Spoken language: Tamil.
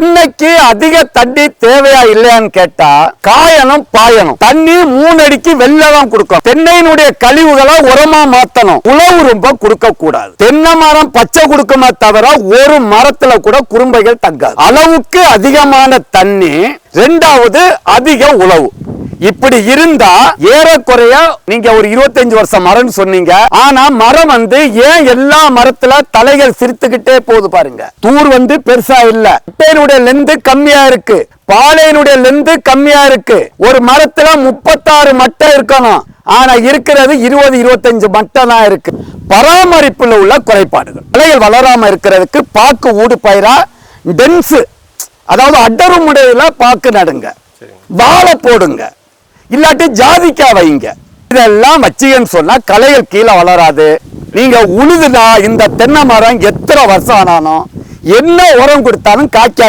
தென்னைக்கு அதிக தண்ணி தேவையா இல்லையான்னு கேட்டா காயணும் பாயணும். தண்ணி மூணு அடிக்கு வெளில தான் கொடுக்கணும். தென்னையினுடைய கழிவுகளை உரமா மாத்தணும். உழவு ரொம்ப கொடுக்க கூடாது தென்னை மரம் பச்சை கொடுக்குமே தவிர ஒரு மரத்துல கூட குறும்பைகள் தங்காது. அளவுக்கு அதிகமான தண்ணி ரெண்டாவது அதிக உழவு. இப்படி இருந்தா ஏறக்குறைய நீங்க ஒரு 25 வருஷம் மரம்னு சொன்னீங்க. ஆனா மரம் வந்து ஏன் எல்லா மரத்துல தலைகள் சிரித்துக்கிட்டே போகுது பாருங்க. தூர் வந்து பெருசா இல்ல. முட்டையினுடைய லெந்து கம்மியா இருக்கு. பாலையினுடைய லெந்து கம்மியா இருக்கு. ஒரு மரத்துல முப்பத்தாறு மட்டை இருக்கணும். ஆனா இருக்கிறது இருபது இருபத்தஞ்சு மட்டை தான் இருக்கு. பராமரிப்புல உள்ள குறைபாடுகள். தலைகள் வளராம இருக்கிறதுக்கு பாக்கு ஊடு பயிரா டென்ஸ் அதாவது அடரு முறையில பாக்கு நடுங்க. வாழை போடுங்க. இல்லாட்டி ஜாதிக்காய் வைங்க. இதெல்லாம் வச்சீங்கன்னு சொன்னா கலைகள் கீழே வளராது. நீங்க உழுதுனா இந்த தென்னை மரம் எத்தனை வருஷம் ஆனாலும் என்ன உரம் கொடுத்தாலும் காய்க்காது